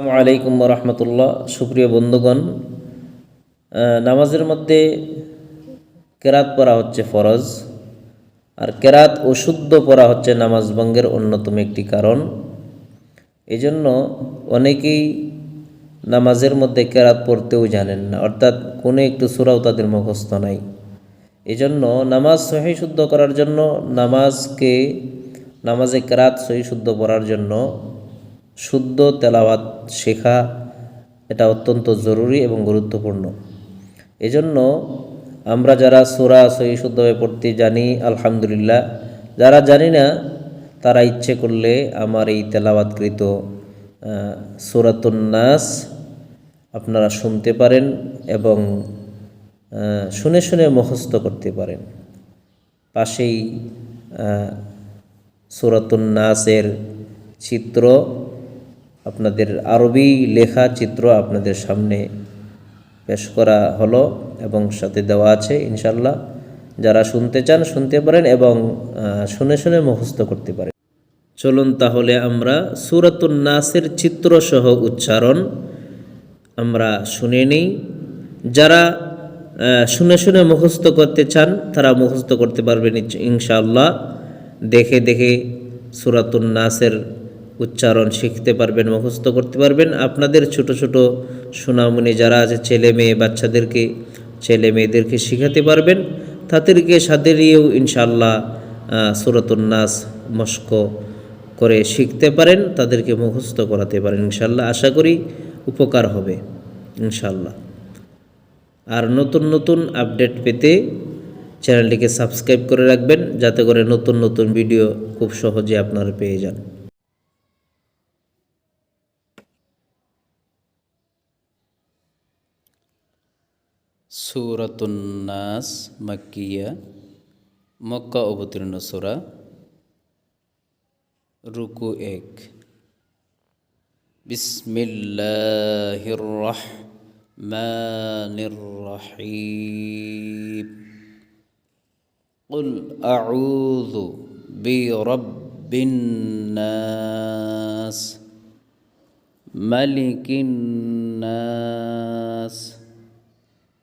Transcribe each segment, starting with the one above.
আলাইকুম রহমতুল্লাহ। সুপ্রিয় বন্ধুগণ নামাজের মধ্যে কেরাত পড়া হচ্ছে ফরজ, আর কেরাত ও শুদ্ধ পড়া হচ্ছে নামাজ ভঙ্গের অন্যতম একটি কারণ। এই জন্য অনেকেই নামাজের মধ্যে কেরাত পড়তেও জানেন না, অর্থাৎ কোনো একটু সুরাও তাদের মুখস্থ নাই। এজন্য নামাজ সহি শুদ্ধ করার জন্য, নামাজকে, নামাজে কেরাত সহি শুদ্ধ পড়ার জন্য শুদ্ধ তেলাওয়াত শেখা, এটা অত্যন্ত জরুরি এবং গুরুত্বপূর্ণ। এজন্য আমরা যারা সুরা সহি শুদ্ধভাবে পড়তে জানি, আলহামদুলিল্লাহ, যারা জানি না, তারা ইচ্ছে করলে আমার এই তেলাওয়াতকৃত সুরাতুন্নাস আপনারা শুনতে পারেন এবং শুনে শুনে মুখস্থ করতে পারেন। পাশেই সুরাতুন নাসের চিত্র আপনাদের আরবি লেখা চিত্র আপনাদের সামনে পেশ করা হলো এবং সাথে দেওয়া আছে ইনশাল্লাহ যারা শুনতে চান, শুনতে পারেন এবং শুনে শুনে মুখস্থ করতে পারেন। চলুন তাহলে আমরা সুরাতুন নাসের চিত্র সহ উচ্চারণ আমরা শুনে নিই। যারা শুনে শুনে মুখস্থ করতে চান, তারা মুখস্থ করতে পারবেন, ইনশাআল্লাহ। দেখে দেখে সুরাতুন নাসের উচ্চারণ শিখতে পারবেন মুখস্থ করতে পারবেন। আপনাদের ছোট ছোট সোনামণি যারা আছে ছেলে মেয়ে বাচ্চাদেরকে ছেলে মেয়েদেরকে শিখাতে পারবেন। তাদেরকে সাথে নিয়েও ইনশাআল্লাহ আহ, সুরাতুন মস্ক করে শিখতে পারেন তাদেরকে মুখস্থ করাতে পারেন। ইনশাল্লাহ আশা করি উপকার হবে ইনশাল্লাহ আর নতুন নতুন আপডেট পেতে চ্যানেলটিকে সাবস্ক্রাইব করে রাখবেন যাতে করে নতুন নতুন ভিডিও খুব সহজে আপনারা পেয়ে যান। সুরাতুন্নাস মাক্কিয়া মক্কা অবতীর্ণ সুরা রুকু এক বিসমিল্লাহির রহমানির রহিম قل أعوذ برب الناس ملك الناس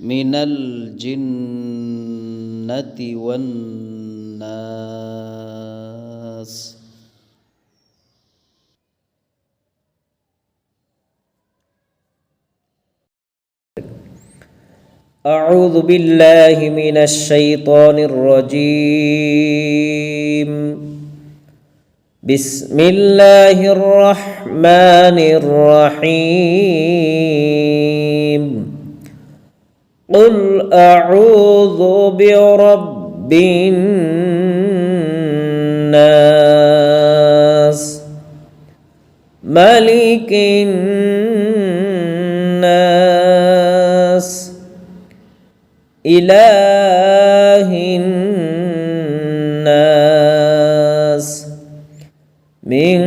من الجنة والناس أعوذ بالله من الشيطان الرجيم بسم الله الرحمن الرحيم قل أعوذ برب الناس ملك الناس إله الناس من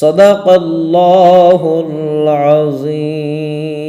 صدق الله العظيم.